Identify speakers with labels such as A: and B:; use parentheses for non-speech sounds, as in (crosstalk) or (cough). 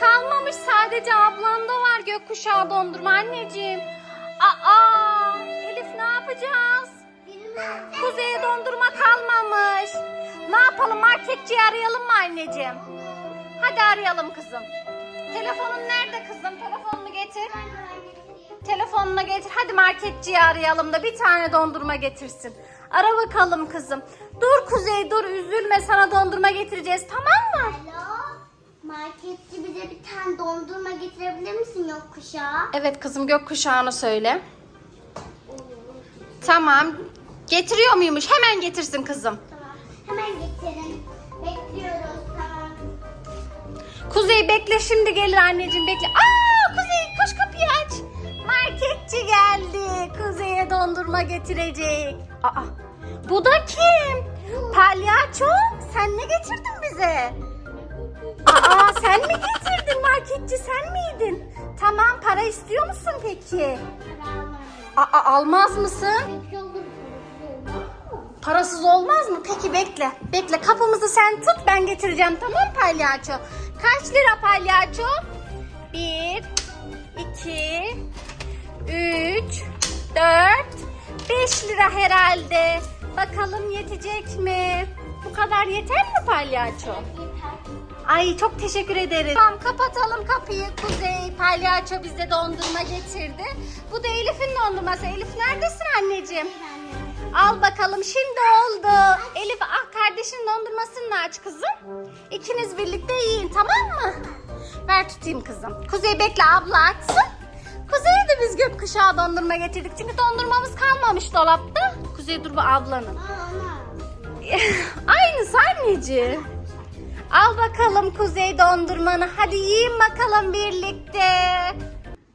A: kalmamış. Sadece ablanda var gökkuşağı dondurma anneciğim. Aa, Elif ne yapacağız? Kuzeye dondurma kalmamış. Ne yapalım marketçiyi arayalım mı anneciğim? Hadi arayalım kızım. Telefonun nerede kızım? Telefonunu getir. Telefonuna getir. Hadi marketçiyi arayalım da bir tane dondurma getirsin. Ara bakalım kızım. Dur Kuzey dur üzülme sana dondurma getireceğiz tamam.
B: Marketçi bize bir tane dondurma getirebilir misin yok kuşağı?
A: Evet kızım gökkuşağını söyle. Tamam. Getiriyor muymuş? Hemen getirsin kızım.
B: Tamam. Hemen getirin. Bekliyoruz. Tamam.
A: Kuzey bekle şimdi gelir anneciğim bekle. Aa Kuzey koş kapıyı aç. Marketçi geldi. Kuzey'e dondurma getirecek. Aa bu da kim? Palyaço sen ne getirdin bize? Aa sen mi getirdin marketçi sen miydin? Tamam para istiyor musun peki? Aa almaz mısın? Parasız olmaz mı? Peki bekle. Bekle kapımızı sen tut ben getireceğim tamam palyaço? Kaç lira palyaço? Bir, iki, üç, dört, beş lira herhalde. Bakalım yetecek mi? Bu kadar yeter mi palyaço? Ay çok teşekkür ederiz. Tamam kapatalım kapıyı. Kuzey palyaço bize dondurma getirdi. Bu da Elif'in dondurması. Elif neredesin anneciğim? Al bakalım şimdi oldu. Elif ah kardeşin dondurmasını da aç kızım. İkiniz birlikte yiyin tamam mı? Ver tutayım kızım. Kuzey bekle abla açsın. Kuzey'e de biz gökkuşağı dondurma getirdik. Çünkü dondurmamız kalmamış dolapta. Kuzey dur bu ablanın. (laughs) Aynısı anneciğim. Al bakalım kuzey dondurmanı. Hadi yiyin bakalım birlikte.